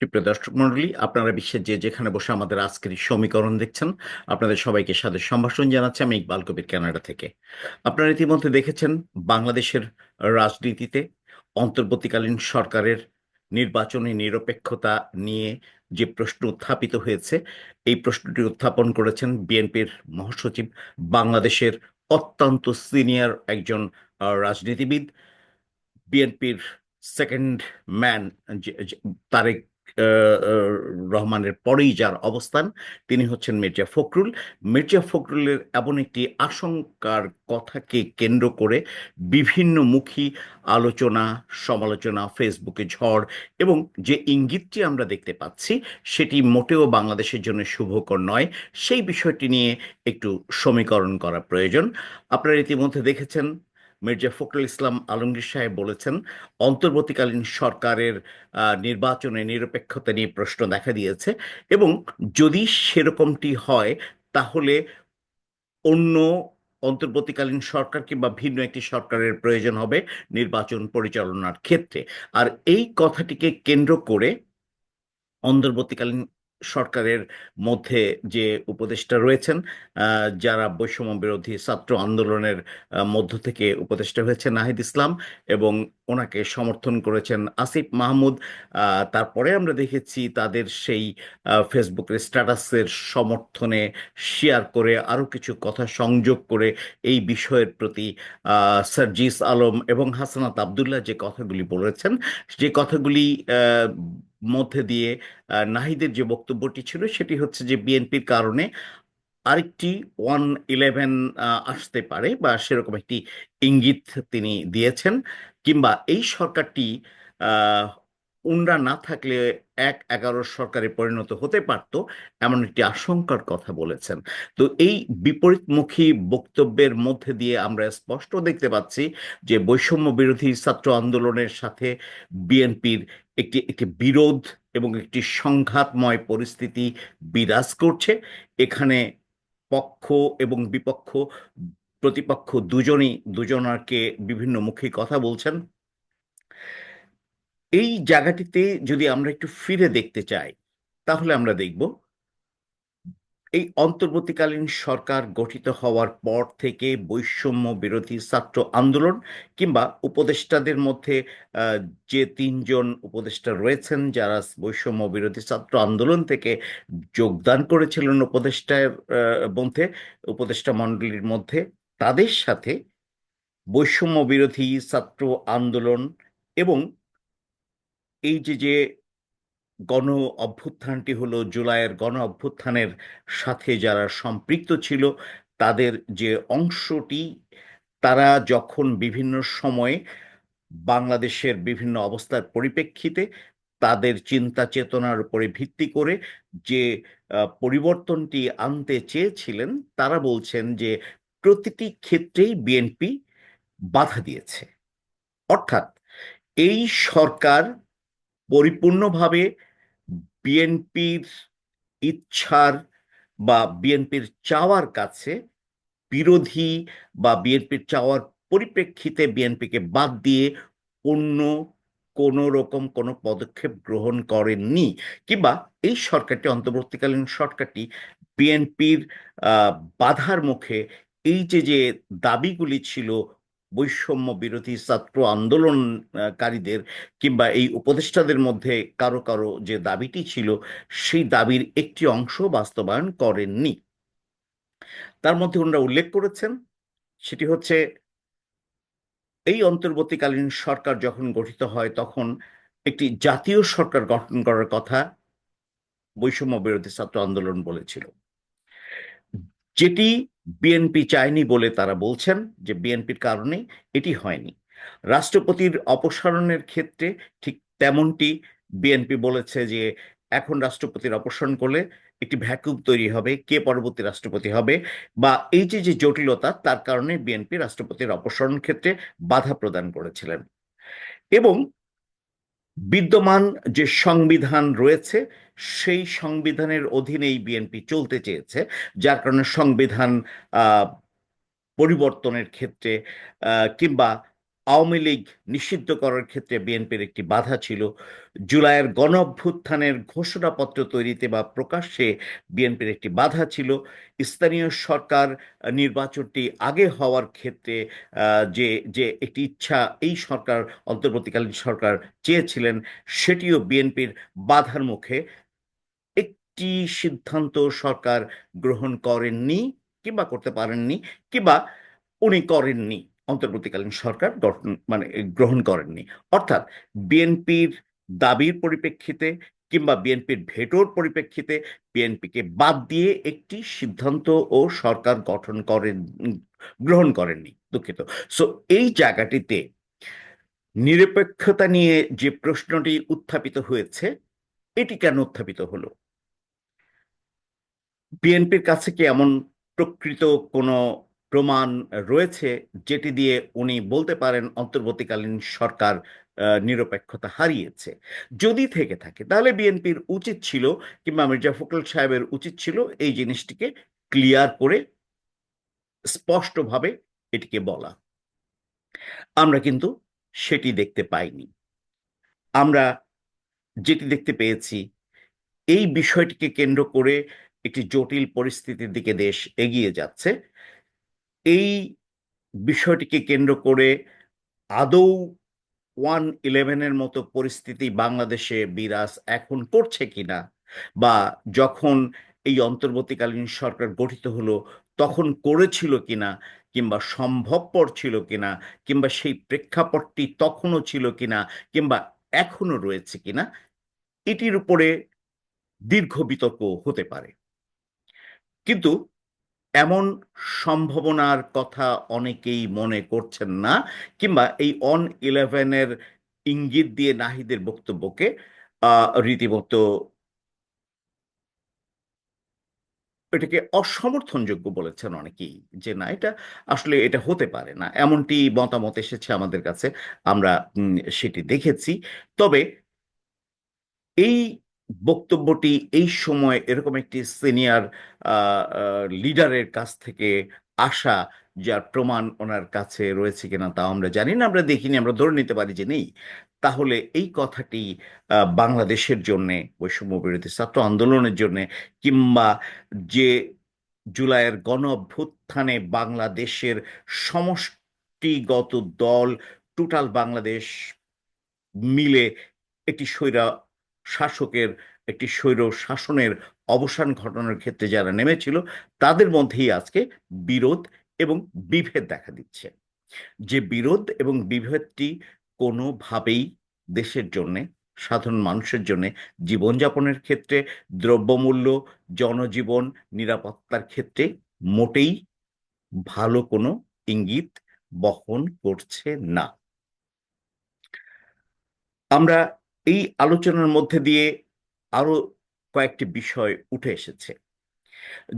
সুপ্রিয় দর্শক মন্ডলী, আপনারা বিশ্বের যে যেখানে বসে আমাদের আজকের সমীকরণ দেখছেন, আপনাদের সবাইকে সাদর সম্ভাষণ জানাচ্ছি আমি ইকবাল কবির কানাডা থেকে। আপনারা ইতিমধ্যে দেখেছেন বাংলাদেশের রাজনীতিতে অন্তর্বর্তীকালীন সরকারের নির্বাচনী নিরপেক্ষতা নিয়ে যে প্রশ্ন উত্থাপিত হয়েছে, এই প্রশ্নটি উত্থাপন করেছেন বিএনপির মহাসচিব, বাংলাদেশের অত্যন্ত সিনিয়র একজন রাজনীতিবিদ। বিএনপির সেকেন্ড ম্যান তারেক রহমানের পরেই যার অবস্থান, তিনি হচ্ছেন মির্জা ফখরুল। মির্জা ফখরুলের এমন একটি আশঙ্কার কথাকে কেন্দ্র করে বিভিন্নমুখী আলোচনা, সমালোচনা, ফেসবুকে ঝড় এবং যে ইঙ্গিতটি আমরা দেখতে পাচ্ছি, সেটি মোটেও বাংলাদেশের জন্য শুভকর নয়। সেই বিষয়টি নিয়ে একটু সমীকরণ করা প্রয়োজন। আপনারা ইতিমধ্যে দেখেছেন মির্জা ফখরুল ইসলাম আলমগীর সাহেব বলেছেন, অন্তর্বর্তীকালীন সরকারের নির্বাচনে নিরপেক্ষতা নিয়ে প্রশ্ন দেখা দিয়েছে এবং যদি সেরকমটি হয়, তাহলে অন্য অন্তর্বর্তীকালীন সরকার কিংবা ভিন্ন একটি সরকারের প্রয়োজন হবে নির্বাচন পরিচালনার ক্ষেত্রে। আর এই কথাটিকে কেন্দ্র করে অন্তর্বর্তীকালীন সরকারের মধ্যে যে উপদেষ্টা রয়েছেন যারা বৈষম্য বিরোধী ছাত্র আন্দোলনের মধ্য থেকে উপদেষ্টা হয়েছে নাহিদ ইসলাম এবং ওনাকে সমর্থন করেছেন আসিফ মাহমুদ। তারপরে আমরা দেখেছি তাদের সেই ফেসবুকের স্ট্যাটাসের সমর্থনে শেয়ার করে আরও কিছু কথা সংযোগ করে এই বিষয়ের প্রতি সার্জিস আলম এবং হাসানাত আবদুল্লাহ যে কথাগুলি বলেছেন, যে কথাগুলি মধ্যে দিয়ে নাহিদের যে বক্তব্যটি ছিল সেটি হচ্ছে যে বিএনপির কারণে আরেকটি ওয়ান ইলেভেন আসতে পারে বা সেরকম একটি ইঙ্গিত তিনি দিয়েছেন কিংবা এই সরকারটি উনরা না থাকলে এক এগারো সরকারে পরিণত হতে পারত, এমন একটি আশঙ্কার কথা বলেছেন। তো এই বিপরীতমুখী বক্তব্যের মধ্যে দিয়ে আমরা স্পষ্ট দেখতে পাচ্ছি যে বৈষম্য বিরোধী ছাত্র আন্দোলনের সাথে বিএনপির একটি একটি বিরোধ এবং একটি সংঘাতময় পরিস্থিতি বিরাজ করছে। এখানে পক্ষ এবং বিপক্ষ, প্রতিপক্ষ দুজনই, দুজনাকে বিভিন্ন মুখী কথা বলছেন। এই জায়গাটিতে যদি আমরা একটু ফিরে দেখতে চাই তাহলে আমরা দেখব এই অন্তর্বর্তীকালীন সরকার গঠিত হওয়ার পর থেকে বৈষম্য বিরোধী ছাত্র আন্দোলন কিংবা উপদেষ্টাদের মধ্যে যে তিনজন উপদেষ্টা রয়েছেন যারা বৈষম্য বিরোধী ছাত্র আন্দোলন থেকে যোগদান করেছিলেন উপদেষ্টার আহ, মধ্যে উপদেষ্টা মণ্ডলীর মধ্যে তাদের সাথে বৈষম্য বিরোধী ছাত্র আন্দোলন এবং এই যে যে গণ অভ্যুত্থানটি হলো জুলাইয়ের গণ অভ্যুত্থানের সাথে যারা সম্পৃক্ত ছিল, তাদের যে অংশটি, তারা যখন বিভিন্ন সময়ে বাংলাদেশের বিভিন্ন অবস্থার পরিপ্রেক্ষিতে তাদের চিন্তা চেতনার উপরে ভিত্তি করে যে পরিবর্তনটি আনতে চেয়েছিলেন, তারা বলছেন যে প্রতিটি ক্ষেত্রেই বিএনপি বাধা দিয়েছে। অর্থাৎ এই সরকার পরিপূর্ণভাবে বিএনপির ইচ্ছার বা বিএনপির চাওয়ার কাছে বিরোধী বা বিএনপির চাওয়ার পরিপ্রেক্ষিতে বিএনপিকে বাদ দিয়ে অন্য কোনো রকম কোনো পদক্ষেপ গ্রহণ করেননি কিংবা এই সরকারটি, অন্তর্বর্তীকালীন সরকারটি বিএনপির বাধার মুখে এই যে যে দাবিগুলি ছিল বৈষম্য বিরোধী ছাত্র আন্দোলনকারীদের কিংবা এই উপদেষ্টাদের মধ্যে কারও কারও যে দাবিটি ছিল, সেই দাবির একটি অংশ বাস্তবায়ন করেননি। তার মধ্যে ওনারা উল্লেখ করেছেন, সেটি হচ্ছে, এই অন্তর্বর্তীকালীন সরকার যখন গঠিত হয়, তখন একটি জাতীয় সরকার গঠন করার কথা বৈষম্য বিরোধী ছাত্র আন্দোলন বলেছিল। যেটি বিএনপি চায়নি বলে তারা বলছেন যে বিএনপির কারণে এটি হয়নি। রাষ্ট্রপতির অপসারণের ক্ষেত্রে ঠিক তেমনটি বিএনপি বলেছে যে এখন রাষ্ট্রপতির অপসারণ করলে একটি ভ্যাকুম তৈরি হবে, কে পরবর্তী রাষ্ট্রপতি হবে বা এই যে যে জটিলতা তার কারণে বিএনপি রাষ্ট্রপতির অপসারণ ক্ষেত্রে বাধা প্রদান করেছিলেন। এবং বিদ্যমান যে সংবিধান রয়েছে সেই সংবিধানের অধীনেই বিএনপি চলতে চেয়েছে, যার কারণে সংবিধান পরিবর্তনের ক্ষেত্রে কিংবা আওয়ামী লীগ নিষিদ্ধ করার ক্ষেত্রে বিএনপির একটি বাধা ছিল। জুলাইয়ের গণ অভ্যুত্থানের ঘোষণাপত্র তৈরিতে বা প্রকাশ্যে বিএনপির একটি বাধা ছিল। স্থানীয় সরকার নির্বাচনটি আগে হওয়ার ক্ষেত্রে যে যে একটি ইচ্ছা এই সরকার, অন্তর্বর্তীকালীন সরকার চেয়েছিলেন, সেটিও বিএনপির বাধার মুখে। একটি সিদ্ধান্ত সরকার গ্রহণ করেননি কিংবা করতে পারেননি কিংবা উনি করেননি, অন্তর্বর্তীকালীন সরকার গঠন মানে গ্রহণ করেননি। অর্থাৎ বিএনপির দাবির পরিপ্রেক্ষিতে কিংবা বিএনপির ভেটোর পরিপ্রেক্ষিতে বিএনপিকে বাদ দিয়ে একটি সিদ্ধান্ত ও সরকার গঠন করেন, গ্রহণ করেননি দুঃখিত। সো এই জায়গাটিতে নিরপেক্ষতা নিয়ে যে প্রশ্নটি উত্থাপিত হয়েছে, এটি কেন উত্থাপিত হলো? বিএনপির কাছে কি এমন প্রকৃত কোনো প্রমাণ রয়েছে যেটি দিয়ে উনি বলতে পারেন অন্তর্বর্তীকালীন সরকার নিরপেক্ষতা হারিয়েছে? যদি থেকে থাকে, তাহলে বিএনপির উচিত ছিল কিংবা মির্জা ফখরুল সাহেবের উচিত ছিল এই জিনিসটিকে ক্লিয়ার করে স্পষ্টভাবে এটিকে বলা। আমরা কিন্তু সেটি দেখতে পাইনি। আমরা যেটি দেখতে পেয়েছি, এই বিষয়টিকে কেন্দ্র করে একটি জটিল পরিস্থিতির দিকে দেশ এগিয়ে যাচ্ছে। এই বিষয়টিকে কেন্দ্র করে আদৌ ওয়ান ইলেভেনের মতো পরিস্থিতি বাংলাদেশে বিরাজ এখন করছে কিনা বা যখন এই অন্তর্বর্তীকালীন সরকার গঠিত হলো তখন করেছিল কিনা কিংবা সম্ভবপর ছিল কিনা কিংবা সেই প্রেক্ষাপটটি তখনও ছিল কিনা কিংবা এখনও রয়েছে কিনা, এটির উপরে দীর্ঘ বিতর্ক হতে পারে। কিন্তু এমন সম্ভাবনার কথা অনেকেই মনে করছেন না কিংবা এই অন ইলেভেনের ইঙ্গিত দিয়ে নাহিদের বক্তব্যকে রীতিমতো এটাকে অসমর্থনযোগ্য বলেছেন অনেকেই যে না, এটা আসলে এটা হতে পারে না। এমনটি মতামত এসেছে আমাদের কাছে, আমরা সেটি দেখেছি। তবে এই বক্তব্যটি এই সময় এরকম একটি সিনিয়র লিডারের কাছ থেকে আসা, যার প্রমাণ ওনার কাছে রয়েছে কিনা তা আমরা জানি না, আমরা দেখিনি, আমরা ধরে নিতে পারি যে নেই। তাহলে এই কথাটি বাংলাদেশের জন্যে, বৈষম্য বিরোধী ছাত্র আন্দোলনের জন্যে, কিংবা যে জুলাইয়ের গণ অভ্যুত্থানে বাংলাদেশের সমষ্টিগত দল, টোটাল বাংলাদেশ মিলে একটি স্বৈরা শাসকের একটি স্বৈর শাসনের অবসান ঘটানোর ক্ষেত্রে যারা নেমেছিল, তাদের মধ্যেই আজকে বিরোধ এবং বিভেদ দেখা দিচ্ছে। যে বিরোধ এবং বিভেদটি কোনোভাবেই দেশের জন্য, সাধারণ মানুষের জন্য, জীবনযাপনের ক্ষেত্রে, দ্রব্যমূল্য, জনজীবন, নিরাপত্তার ক্ষেত্রে মোটেই ভালো কোনো ইঙ্গিত বহন করছে না। আমরা এই আলোচনার মধ্যে দিয়ে আরও কয়েকটি বিষয় উঠে এসেছে।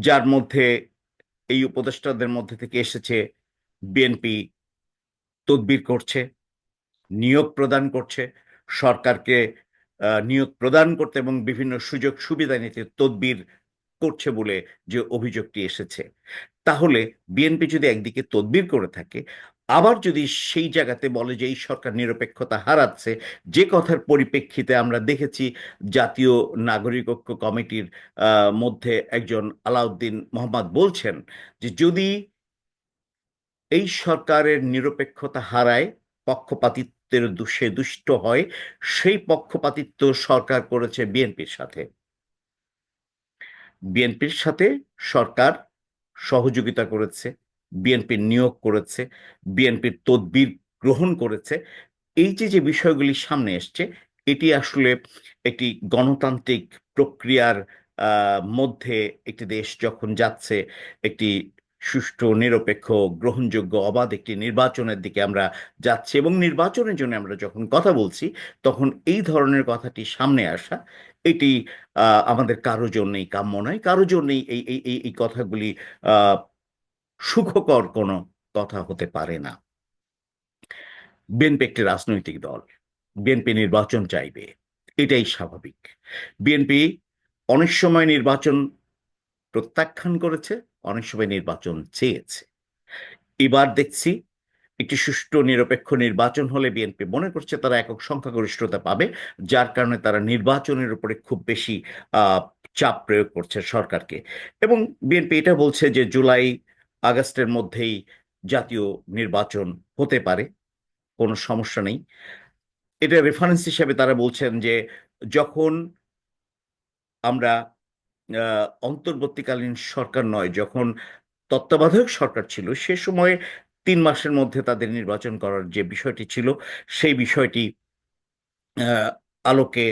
যার মধ্যে এই উপদেষ্টাদের মধ্যে থেকে এসেছে, বিএনপি তদবির করছে, নিয়োগ প্রদান করছে, সরকারকে নিয়োগ প্রদান করতে এবং বিভিন্ন সুযোগ সুবিধা নিতে তদবির করছে বলে যে অভিযোগটি এসেছে। তাহলে বিএনপি যদি একদিকে তদবির করে থাকে আবার যদি সেই জায়গাতে বলে যে, এই সরকার নিরপেক্ষতা হারাচ্ছে যে কথার পরিপ্রেক্ষিতে আমরা দেখেছি জাতীয় নাগরিক ঐক্য কমিটির মধ্যে একজন আলাউদ্দিন মোহাম্মদ বলছেন যে, যদি এই সরকারের নিরপেক্ষতা হারায়, পক্ষপাতিত্বের সে দুষ্ট হয়, সেই পক্ষপাতিত্ব সরকার করেছে বিএনপির সাথে। বিএনপির সাথে সরকার সহযোগিতা করেছে। বিএনপির নিয়োগ করেছে বিএনপির তদবির গ্রহণ করেছে, এই যে যে বিষয়গুলি সামনে এসছে, এটি আসলে একটি গণতান্ত্রিক প্রক্রিয়ার মধ্যে একটি দেশ যখন যাচ্ছে, একটি সুষ্ঠু, নিরপেক্ষ, গ্রহণযোগ্য, অবাধ একটি নির্বাচনের দিকে আমরা যাচ্ছি এবং নির্বাচনের জন্য আমরা যখন কথা বলছি, তখন এই ধরনের কথাটি সামনে আসা, এটি আমাদের কারও জন্যই কাম্য নয়, কারও জন্যই এই এই এই কথাগুলি সুখকর কোনো কথা হতে পারে না। বিএনপি একটি রাজনৈতিক দল। বিএনপি নির্বাচন চাইবে। এটাই স্বাভাবিক। বিএনপি অনেক সময় নির্বাচন প্রত্যাখ্যান করেছে, অনেক সময় নির্বাচন চেয়েছে। এবার দেখছি একটি সুষ্ঠু নিরপেক্ষ নির্বাচন হলে বিএনপি মনে করছে তারা একক সংখ্যাগরিষ্ঠতা পাবে, যার কারণে তারা নির্বাচনের উপরে খুব বেশি চাপ প্রয়োগ করছে সরকারকে। এবং বিএনপি এটা বলছে যে জুলাই আগস্টের মধ্যেই জাতীয় নির্বাচন হতে পারে, কোনো সমস্যা নেই। এটা রেফারেন্স হিসেবে তারা বলছেন যে যখন আমরা অন্তর্বর্তীকালীন সরকার নয়, যখন তত্ত্বাবধায়ক সরকার ছিল, সে সময়ে তিন মাসের মধ্যে তাদের নির্বাচন করার যে বিষয়টি ছিল, সেই বিষয়টি আলোকে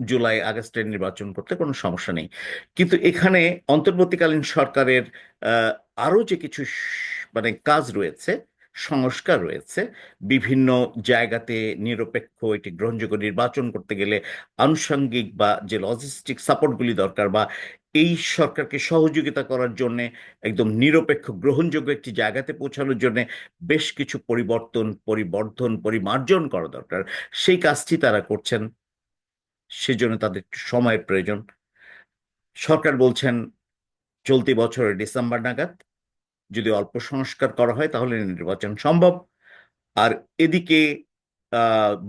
জুলাই, আগস্টের নির্বাচন করতে কোনো সমস্যা নেই। কিন্তু এখানে অন্তর্বর্তীকালীন সরকারের আরও যে কিছু মানে কাজ রয়েছে, সংস্কার রয়েছে, বিভিন্ন জায়গাতে নিরপেক্ষ একটি গ্রহণযোগ্য নির্বাচন করতে গেলে আনুষঙ্গিক বা যে লজিস্টিক সাপোর্টগুলি দরকার বা এই সরকারকে সহযোগিতা করার জন্য, একদম নিরপেক্ষ গ্রহণযোগ্য একটি জায়গাতে পৌঁছানোর জন্য বেশ কিছু পরিবর্তন, পরিবর্ধন, পরিমার্জন করা দরকার। সেই কাজটি তারা করছেন। সেজন্য তাদের সময়ের প্রয়োজন। সরকার বলছেন চলতি বছরের ডিসেম্বর নাগাদ যদি অল্প সংস্কার করা হয়, তাহলে নির্বাচন সম্ভব। আর এদিকে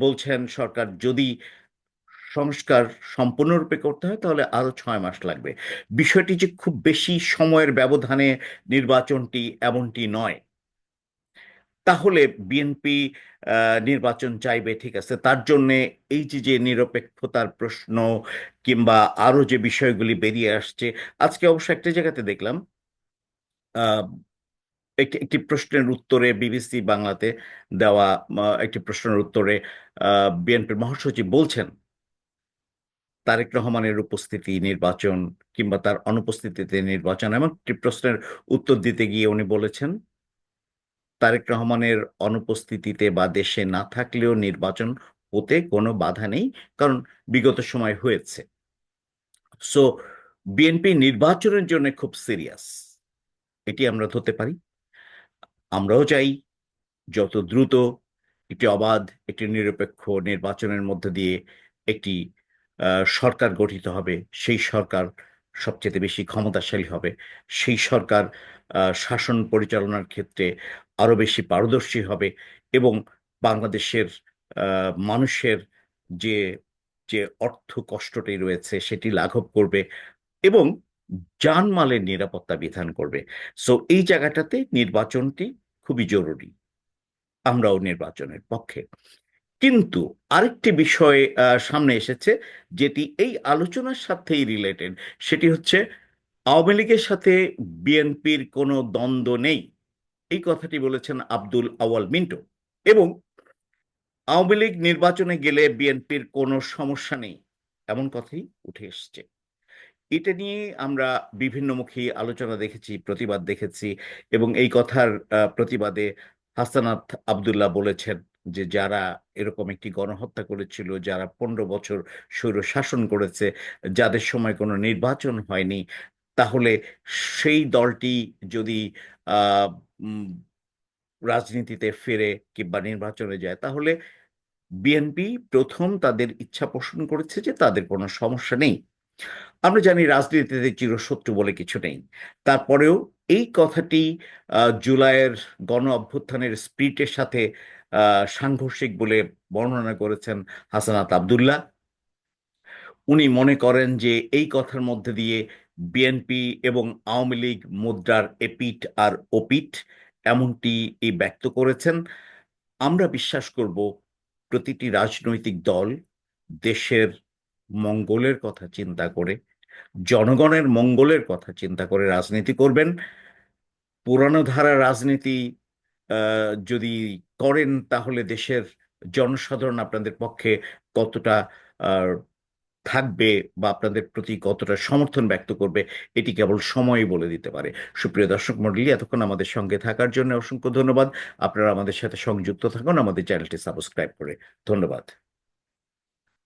বলছেন সরকার, যদি সংস্কার সম্পূর্ণরূপে করতে হয়, তাহলে আরও ছয় মাস লাগবে। বিষয়টি যে খুব বেশি সময়ের ব্যবধানে নির্বাচনটি এমনটি নয়। তাহলে বিএনপি নির্বাচন চাইবে, ঠিক আছে। তার জন্যে এই যে যে নিরপেক্ষতার প্রশ্ন কিংবা আরও যে বিষয়গুলি বেরিয়ে আসছে, আজকে অবশ্য একটা জায়গাতে দেখলাম একটি প্রশ্নের উত্তরে বিবিসি বাংলাতে দেওয়া একটি প্রশ্নের উত্তরে বিএনপির মহাসচিব বলছেন, তারেক রহমানের উপস্থিতি নির্বাচন কিংবা তার অনুপস্থিতিতে নির্বাচন এমন একটি প্রশ্নের উত্তর দিতে গিয়ে উনি বলেছেন তারেক রহমানের অনুপস্থিতিতে বা দেশে না থাকলেও নির্বাচন হতে কোনো বাধা নেই, কারণ বিগত সময় হয়েছে। সো বিএনপি নির্বাচনের জন্য খুব সিরিয়াস এটি আমরা ধরতে পারি। আমরাও চাই যত দ্রুত একটি অবাধ, একটি নিরপেক্ষ নির্বাচনের মধ্যে দিয়ে একটি সরকার গঠিত হবে, সেই সরকার সবচেয়ে বেশি ক্ষমতাশালী হবে। সেই সরকার শাসন পরিচালনার ক্ষেত্রে আরও বেশি পারদর্শী হবে এবং বাংলাদেশের মানুষের যে যে অর্থ কষ্টটি রয়েছে সেটি লাঘব করবে এবং জানমালের নিরাপত্তা বিধান করবে। সো এই জায়গাটাতে নির্বাচনটি খুবই জরুরি। আমরাও নির্বাচনের পক্ষে। কিন্তু আরেকটি বিষয় সামনে এসেছে যেটি এই আলোচনার সাথেই রিলেটেড সেটি হচ্ছে আওয়ামী লীগের সাথে বিএনপির কোনো দ্বন্দ্ব নেই। এই কথাটি বলেছেন আব্দুল আওয়াল মিন্টো। এবং আওয়ামী লীগ নির্বাচনে গেলে বিএনপির কোনো সমস্যা নেই, এমন কথাই উঠে এসছে। এটা নিয়ে আমরা বিভিন্নমুখী আলোচনা দেখেছি, প্রতিবাদ দেখেছি এবং এই কথার প্রতিবাদে হাসানাত আবদুল্লাহ বলেছেন যে যারা এরকম একটি গণহত্যা করেছিল, যারা পনেরো বছর স্বৈর শাসন করেছে, যাদের সময় কোনো নির্বাচন হয়নি, তাহলে সেই দলটি যদি রাজনীতিতে ফেরে কিংবা নির্বাচনে যায়, তাহলে বিএনপি প্রথম তাদের ইচ্ছা পোষণ করেছে যে তাদের কোনো সমস্যা নেই। আমরা জানি রাজনীতিতে চিরশত্রু বলে কিছু নেই। তারপরেও এই কথাটি জুলাইয়ের গণ অভ্যুত্থানের স্পিরিটের সাথে সাংঘর্ষিক বলে বর্ণনা করেছেন হাসানাত আবদুল্লাহ। উনি মনে করেন যে এই কথার মধ্যে দিয়ে বিএনপি এবং আওয়ামী লীগ মুদ্রার এপিট আর ওপিট এমনটি এই ব্যক্ত করেছেন। আমরা বিশ্বাস করব প্রতিটি রাজনৈতিক দল দেশের মঙ্গলের কথা চিন্তা করে, জনগণের মঙ্গলের কথা চিন্তা করে রাজনীতি করবেন। পুরানো ধারা রাজনীতি যদি করেন তাহলে দেশের জনসাধারণ আপনাদের পক্ষে কতটা থাকবে বা আপনাদের প্রতি কতটা সমর্থন ব্যক্ত করবে, এটি কেবল সময়ই বলে দিতে পারে। সুপ্রিয় দর্শক মন্ডলী এতক্ষণ আমাদের সঙ্গে থাকার জন্য অসংখ্য ধন্যবাদ। আপনারা আমাদের সাথে সংযুক্ত থাকুন, আমাদের চ্যানেলটি সাবস্ক্রাইব করে। ধন্যবাদ।